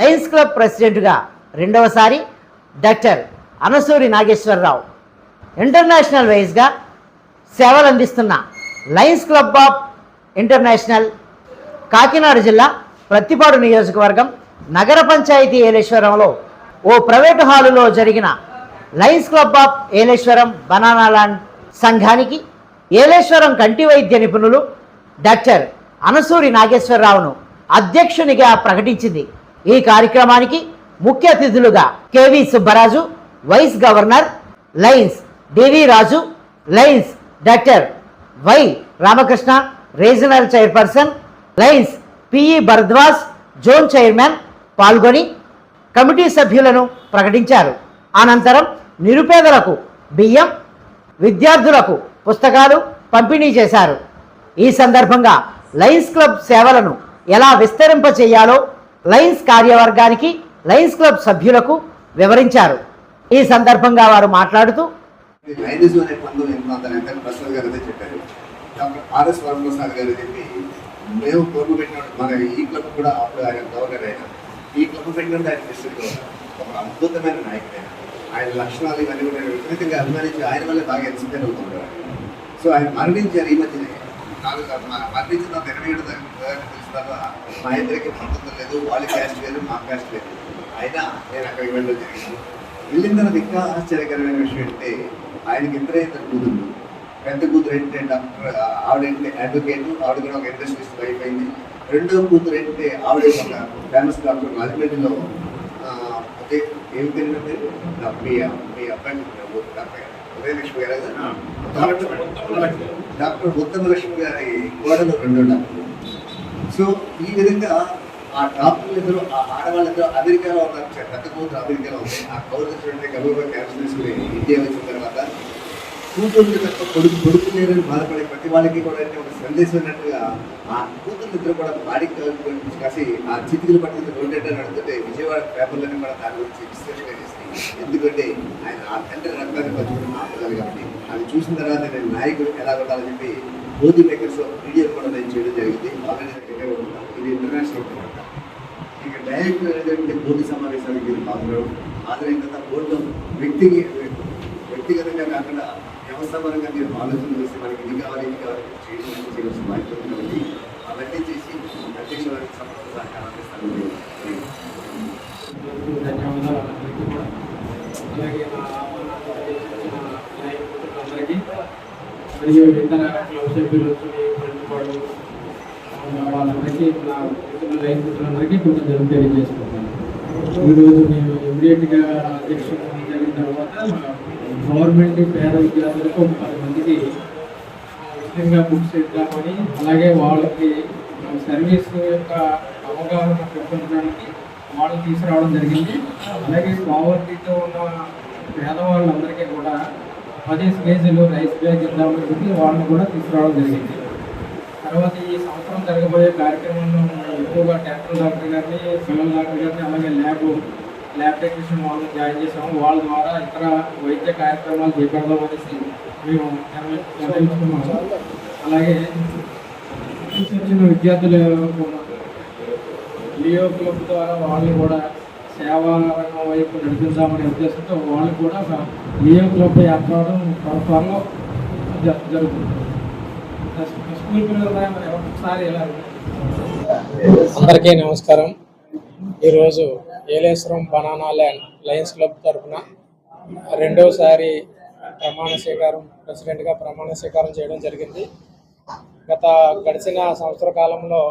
Lions club ప్రెసిడెంట్గా రెండవసారి doctor Anasuri Nageswararao. International వైజ్గా సేవలు అందిస్తున్న Lions Club of International Kakinada జిల్లా ప్రత్తిపాడు నియోజకవర్గం నగర పంచాయతీ ఏలేశ్వరంలో ఓ ప్రైవేటు హాలులో జరిగిన Lions Club of Yeleswaram banana land సంఘానికి ఏలేశ్వరం కంటి వైద్య నిపుణులు డాక్టర్ అనసూరి నాగేశ్వరరావును అధ్యక్షునిగా ప్రకటించింది. ఈ కార్యక్రమానికి ముఖ్య అతిథులుగా K V Subbaraju vice governor Lions D V Raju Lions doctor Y Ramakrishna regional chairperson Lions P E Bharadwaj zone chairman పాల్గొని కమిటీ సభ్యులను ప్రకటించారు. అనంతరం నిరుపేదలకు బియ్యం విద్యార్థులకు పుస్తకాలు పంపిణీ చేశారు. ఈ సందర్భంగా లయన్స్ క్లబ్ సేవలను ఎలా విస్తరింపచేయాలో లయన్స్ కార్యవర్గానికి లయన్స్ క్లబ్ సభ్యులకు వివరించారు. ఈ సందర్భంగా వారు మాట్లాడుతూ ఐరిస్ అనే పంతొమ్మిది ఎనిమిది గారు చెప్పారు డాక్టర్ ఆర్ఎస్ వరప్రసాద్ గారు చెప్పి మేము కోర్టు పెట్టినప్పుడు మన ఈ క్లబ్ కూడా అప్పుడు ఆయన గవర్నర్ అయినా ఈ క్లబ్ పెట్టినప్పుడు ఆయన డిస్ట్రిక్ట్ ఒక అద్భుతమైన నాయకుడైన ఆయన లక్షణాలు ఇవన్నీ కూడా విపరీతంగా అభిమానించి ఆయన వల్ల బాగా ఇన్స్పైర్ అవుతుంటారు సో ఆయన మరణించారు ఈ మధ్యనే. నాకు మ- మరణించిన తర్వాత ఇరవై ఏడు తెలిసిన మా ఇద్దరికి పంతొమ్మిది లేదు వాళ్ళ క్యాస్ట్ లేదు మా క్యాస్ట్ లేదు అయినా నేను అక్కడికి వెళ్ళడం జరిగింది. వెళ్ళిన తర్వాత ఇంకా ఆశ్చర్యకరమైన విషయం అంటే ఆయనకి ఇద్దరే ఇద్దరు కూతురు పెద్ద కూతురు ఏంటంటే డాక్టర్ ఆవిడంటే అడ్వకేట్ ఆవిడ కూడా ఒక ఇండస్ట్రియలిస్ట్ అయిపోయింది రెండో కూతురు ఏంటంటే ఆవిడ ఒక ఫేమస్ డాక్టర్ రాజమండ్రిలో అదే ఏం తెలియదు మీ మీ అబ్బాయి డాక్టర్ ఉదయలక్ష్మి గారు కదా? డాక్టర్ డాక్టర్ ఉత్తమలక్ష్మి గారి కోడలు రెండో డాక్టర్ సో ఈ విధంగా ఆ డాక్టర్లు ఇద్దరు ఆ ఆడవాళ్ళిద్దరు అమెరికాలో ఉన్నారు. పెద్ద కూతురు అమెరికాలో ఉంది. ఆ కౌరు గబూర్గా క్యాన్సర్ తీసుకుని ఇండియా వచ్చిన తర్వాత కూతుర్లు తప్ప కొడుకు కొడుకు లేరని బాధపడే ప్రతి వాళ్ళకి కూడా అంటే ఒక సందేశం ఉన్నట్టుగా ఆ కూతుర్లు ఇద్దరు కూడా బాడీ గురించి కాసి ఆ చితికిలు పట్టుకుని రెండేట నడుతుంటే విజయవాడ పేపర్లన్నీ కూడా దాని గురించి విశ్లేషణ చేసి ఎందుకంటే ఆయన అంటే రక్తాన్ని పంచుకుని ఆపగలి కాబట్టి అది చూసిన తర్వాత నేను నాయకుడు ఎలా ఉండాలని చెప్పి మోదీ మేకర్స్ వీడియో కూడా నేను చేయడం జరిగింది. ఆల్రెడీ నేను ఉంటాను. ఇది ఇంటర్నేషనల్ అనమాట ఇక డైరెక్ట్ ఏంటంటే మోదీ సమావేశానికి మీరు పాల్గొనడం హాజరైన తర్వాత బోర్డు వ్యక్తికి వ్యక్తిగతంగా కాకుండా వ్యవస్థాపరంగా మీరు ఆలోచన చేసి మనకి ఇది కావాలి ఇది కావాలి చేయడం చేయవలసిన బాధ్యత ఉంది అవన్నీ చేసి అధ్యక్ష సహకారం అందిస్తాను. అలాగే నా ఆహ్వానాన్ని నాయకులందరికీ మరియు ఇతర క్లబ్ సభ్యులు వాళ్ళు వాళ్ళందరికీ నా రైతులందరికీ కొంచెం జరుగు తెలియజేసుకుంటాను ఈరోజు నేను ఇమీడియట్గా అధ్యక్షుడు జరిగిన తర్వాత గవర్నమెంట్ పేద విద్యార్థులకు పది మందికి ఉచితంగా బుక్స్ ఇద్దామని అలాగే వాళ్ళకి సర్వీస్ యొక్క అవగాహన పెంపొందడానికి వాళ్ళు తీసుకురావడం జరిగింది. అలాగే పావర్టీతో ఉన్న పేదవాళ్ళందరికీ కూడా పది స్పేజీలు రైస్ బ్యాగ్ అని చెప్పి వాళ్ళని కూడా తీసుకురావడం జరిగింది. తర్వాత ఈ సంవత్సరం జరగబోయే కార్యక్రమంలో ఎక్కువగా డాక్టర్ డాక్టర్ గారిని పిల్లల డాక్టర్ గారిని అలాగే ల్యాబ్ ల్యాబ్ టెక్నీషియన్ వాళ్ళని జాయిన్ చేసాము వాళ్ళ ద్వారా ఇతర వైద్య కార్యక్రమాలు చేపడదాం అనేసి మేము నిర్ణ- నిర్ణయించుకున్నాము. అలాగే వచ్చిన విద్యార్థులు లియో క్లబ్ ద్వారా వాళ్ళు కూడా సేవా రంగం వైపు నడిపించామనే ఉద్దేశంతో వాళ్ళు కూడా ఒక లియో క్లబ్ ఏర్పడడం త్వరలో జరుగుతుంది. స్కూల్ పిల్లలు ఒకసారి అందరికీ నమస్కారం. ఈరోజు Yeleswaram banana land Lions Club తరఫున రెండవసారి ప్రమాణ స్వీకారం ప్రెసిడెంట్గా ప్రమాణ స్వీకారం చేయడం జరిగింది. గత గడిచిన సంవత్సర కాలంలో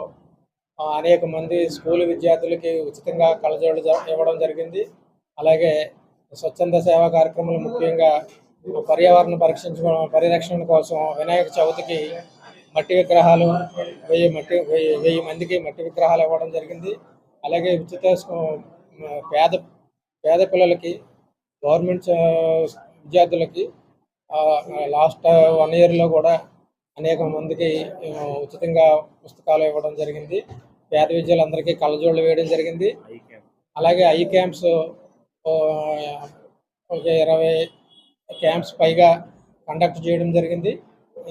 అనేక మంది స్కూల్ విద్యార్థులకి ఉచితంగా కళ్ళజోళ్ళు ఇవ్వడం జరిగింది. అలాగే స్వచ్ఛంద సేవా కార్యక్రమాలు ముఖ్యంగా పర్యావరణ పరీక్షించ పరిరక్షణ కోసం వినాయక చవితికి మట్టి విగ్రహాలు వెయ్యి మట్టి వెయ్యి వెయ్యి మందికి మట్టి విగ్రహాలు ఇవ్వడం జరిగింది. అలాగే ఉచిత పేద పేద పిల్లలకి గవర్నమెంట్ విద్యార్థులకి లాస్ట్ వన్ ఇయర్లో కూడా అనేక మందికి ఉచితంగా పుస్తకాలు ఇవ్వడం జరిగింది. పేద విద్యార్థులందరికీ కళ్ళజోళ్ళు వేయడం జరిగింది. అలాగే ఐ క్యాంప్స్ ఒక ఇరవై క్యాంప్స్ పైగా కండక్ట్ చేయడం జరిగింది.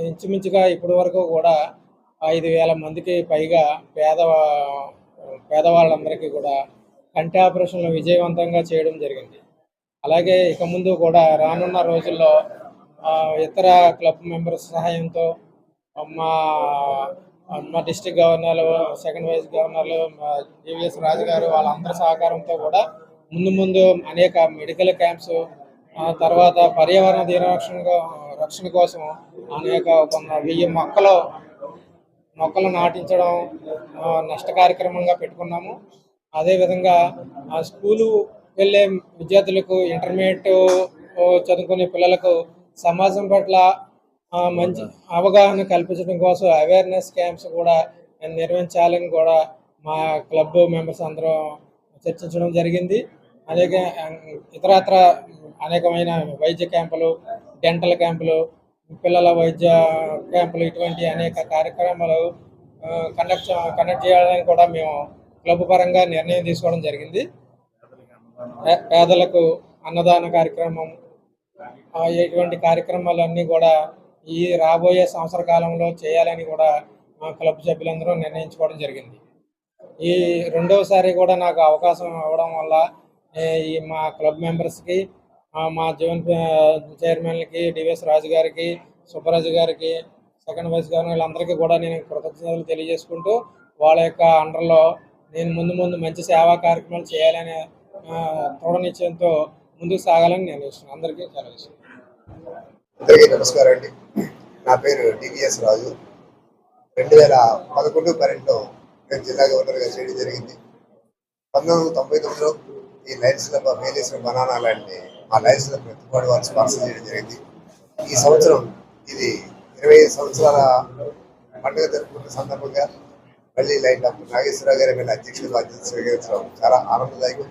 ఇంచుమించుగా ఇప్పటి వరకు కూడా ఐదు వేల మందికి పైగా పేద పేదవాళ్ళందరికీ కూడా కంటి ఆపరేషన్లు విజయవంతంగా చేయడం జరిగింది. అలాగే ఇక ముందు కూడా రానున్న రోజుల్లో ఇతర క్లబ్ మెంబర్స్ సహాయంతో మా మా district governors second vice governors GVS Raju garu వాళ్ళందరి సహకారంతో కూడా ముందు ముందు అనేక మెడికల్ క్యాంప్స్ తర్వాత పర్యావరణ దినరక్షణ రక్షణ కోసం అనేక కొన్ని వెయ్యి మొక్కలు మొక్కలు నాటించడం నష్ట కార్యక్రమంగా పెట్టుకున్నాము. అదేవిధంగా ఆ స్కూలు వెళ్ళే విద్యార్థులకు ఇంటర్మీడియట్ చదువుకునే పిల్లలకు సమాజం పట్ల మంచి అవగాహన కల్పించడం కోసం అవేర్నెస్ క్యాంప్స్ కూడా నిర్వహించాలని కూడా మా క్లబ్ మెంబర్స్ అందరం చర్చించడం జరిగింది. అనేక ఇతరత్ర అనేకమైన వైద్య క్యాంపులు డెంటల్ క్యాంపులు పిల్లల వైద్య క్యాంపులు ఇటువంటి అనేక కార్యక్రమాలు కండక్ట్ కండక్ట్ చేయాలని కూడా మేము క్లబ్ పరంగా నిర్ణయం తీసుకోవడం జరిగింది. పేదలకు అన్నదాన కార్యక్రమం ఇటువంటి కార్యక్రమాలన్నీ కూడా ఈ రాబోయే సంవత్సర కాలంలో చేయాలని కూడా మా క్లబ్ సభ్యులందరూ నిర్ణయించుకోవడం జరిగింది. ఈ రెండవసారి కూడా నాకు అవకాశం ఇవ్వడం వల్ల ఈ మా క్లబ్ మెంబర్స్కి మా జోన్ చైర్మన్లకి డివిఎస్ రాజు గారికి సుబ్బరాజు గారికి సెకండ్ వైస్ గారు వీళ్ళందరికీ కూడా నేను కృతజ్ఞతలు తెలియజేసుకుంటూ వాళ్ళ యొక్క అండర్లో నేను ముందు ముందు మంచి సేవా కార్యక్రమాలు చేయాలనే ఆ, దృఢ నిశ్చయంతో ముందుకు సాగాలని నేను ఇస్తున్నాను అందరికీ తెలియజేస్తున్నాను అందరికీ నమస్కారం అండి. నా పేరు డివిఎస్ రాజు. రెండు వేల పదకొండు పన్నెండులో నేను జిల్లా గవర్నర్గా చేయడం జరిగింది. పంతొమ్మిది వందల తొంభై తొమ్మిదిలో ఈ లయన్స్ క్లబ్ మేలేసిన బనానా లాంటి ఆ లయన్స్ క్లబ్ ఎత్తుపాటు వారు స్పాన్సర్ చేయడం జరిగింది. ఈ సంవత్సరం ఇది ఇరవై ఐదు సంవత్సరాల పండుగ జరుపుకున్న సందర్భంగా మళ్ళీ లైన్ డాక్టర్ నాగేశ్వరరావు గారి మీద అధ్యక్షుడు బాధ్యత స్వీకరించడం చాలా ఆనందదాయకం.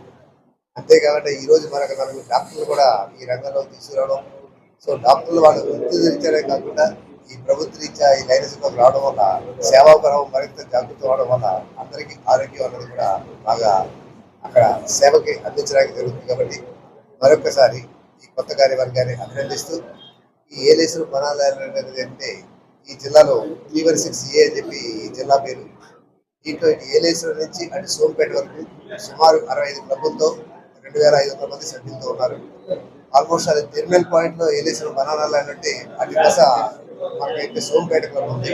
అంతేకాకుండా ఈ రోజు మనకు నలుగురు డాక్టర్లు కూడా ఈ రంగంలో తీసుకురావడం సో డాక్టర్లు వాళ్ళు వృత్తి రీత్యానే కాకుండా ఈ ప్రభుత్వ రీత్యా ఈ లైనసిలో రావడం వల్ల సేవాపరం మరింత జాగ్రత్త అవడం వల్ల అందరికీ ఆరోగ్యం అన్నది కూడా బాగా అక్కడ సేవకి అందించడానికి జరుగుతుంది కాబట్టి మరొకసారి ఈ కొత్త కార్యవర్గాన్ని అభినందిస్తూ ఈ ఏలేసిన అనేది అంటే ఈ జిల్లాలో త్రీ వన్ సిక్స్ ఏ అని చెప్పి ఈ జిల్లా పేరు. దీంట్లో ఇటు ఏలేశ్వరం నుంచి అటు సోంపేట వరకు సుమారు అరవై ఐదు క్లబ్బులతో రెండు వేల ఐదు వందల మంది సభ్యులతో ఉన్నారు. ఆల్మోస్ట్ అది టెర్మినల్ పాయింట్లో ఏలేశ్వరం బనానాలు అన్నట్టు అటు దశ మనకైతే సోంపేట క్లబ్ ఉంది.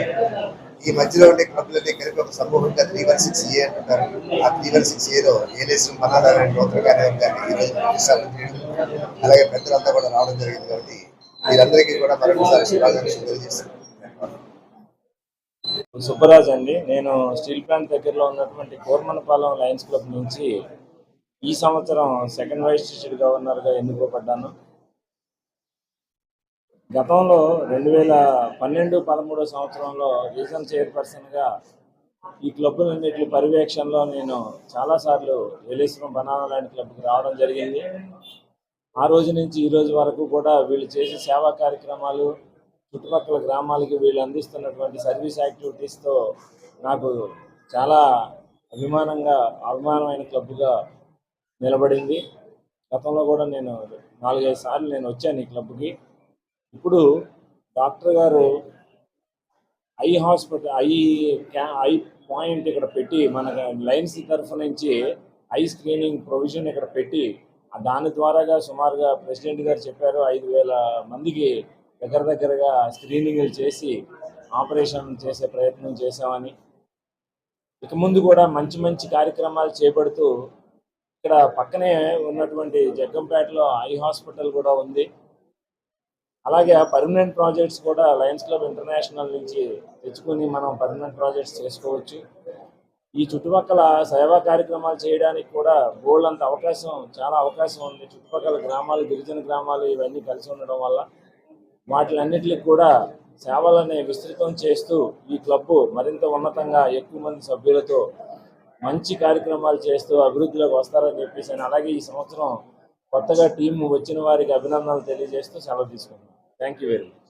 ఈ మధ్యలో ఉండే క్లబ్లన్నీ కలిపి ఒక సమూహంగా త్రీ వన్ సిక్స్ ఏ అంటుంటారు. ఆ త్రీ వన్ సిక్స్ ఏలో ఏలేసిన బనానాలు అనే నూతన కార్యక్రమం ఈ రోజు ప్రతిష్టాపన చేయడం అలాగే పెద్దలంతా కూడా రావడం జరిగింది కాబట్టి మీరందరికీ కూడా మరొకసారి శుభాకాంక్షలు తెలియజేస్తాను సుబ్బరాజ్ అండి. నేను స్టీల్ ప్లాంట్ దగ్గరలో ఉన్నటువంటి కోర్మనపాలెం లయన్స్ క్లబ్ నుంచి ఈ సంవత్సరం సెకండ్ వైస్ డిస్ట్రిక్ట్ గవర్నర్గా ఎన్నుకోబడ్డాను గతంలో రెండు వేల పన్నెండు పదమూడో సంవత్సరంలో రీజన్ చైర్పర్సన్గా ఈ క్లబ్బులన్నింటి పర్యవేక్షణలో నేను చాలాసార్లు వెలేశ్వరం బనానా లాంటి క్లబ్కి రావడం జరిగింది. ఆ రోజు నుంచి ఈ రోజు వరకు కూడా వీళ్ళు చేసే సేవా కార్యక్రమాలు చుట్టుపక్కల గ్రామాలకి వీళ్ళు అందిస్తున్నటువంటి సర్వీస్ యాక్టివిటీస్తో నాకు చాలా అభిమానంగా అభిమానమైన క్లబ్గా నిలబడింది. గతంలో కూడా నేను నాలుగైదు సార్లు నేను వచ్చాను ఈ క్లబ్కి. ఇప్పుడు డాక్టర్ గారు ఐ హాస్పిటల్ ఐ క్యా ఐ పాయింట్ ఇక్కడ పెట్టి మన లైన్స్ తరఫు నుంచి ఐ స్క్రీనింగ్ ప్రొవిజన్ ఇక్కడ పెట్టి దాని ద్వారాగా సుమారుగా ప్రెసిడెంట్ గారు చెప్పారు ఐదు వేల మందికి దగ్గర దగ్గరగా స్క్రీనింగ్లు చేసి ఆపరేషన్ చేసే ప్రయత్నం చేశామని. ఇక ముందు కూడా మంచి మంచి కార్యక్రమాలు చేపడుతూ ఇక్కడ పక్కనే ఉన్నటువంటి జగ్గంపేటలో ఐ హాస్పిటల్ కూడా ఉంది. అలాగే పర్మనెంట్ ప్రాజెక్ట్స్ కూడా లయన్స్ క్లబ్ ఇంటర్నేషనల్ నుంచి తెచ్చుకొని మనం పర్మనెంట్ ప్రాజెక్ట్స్ చేసుకోవచ్చు. ఈ చుట్టుపక్కల సేవా కార్యక్రమాలు చేయడానికి కూడా బోల్డ్ అంత అవకాశం చాలా అవకాశం ఉంది. చుట్టుపక్కల గ్రామాలు గిరిజన గ్రామాలు ఇవన్నీ కలిసి ఉండడం వల్ల వాటిలన్నిటికి కూడా సేవలని విస్తృతం చేస్తూ ఈ క్లబ్ మరింత ఉన్నతంగా ఎక్కువ మంది సభ్యులతో మంచి కార్యక్రమాలు చేస్తూ అభివృద్ధిలోకి వస్తారని చెప్పేసి అని అలాగే ఈ సంవత్సరం కొత్తగా టీం వచ్చిన వారికి అభినందనలు తెలియజేస్తూ సెలవు తీసుకుంటున్నాను థ్యాంక్ యూ వెరీ మచ్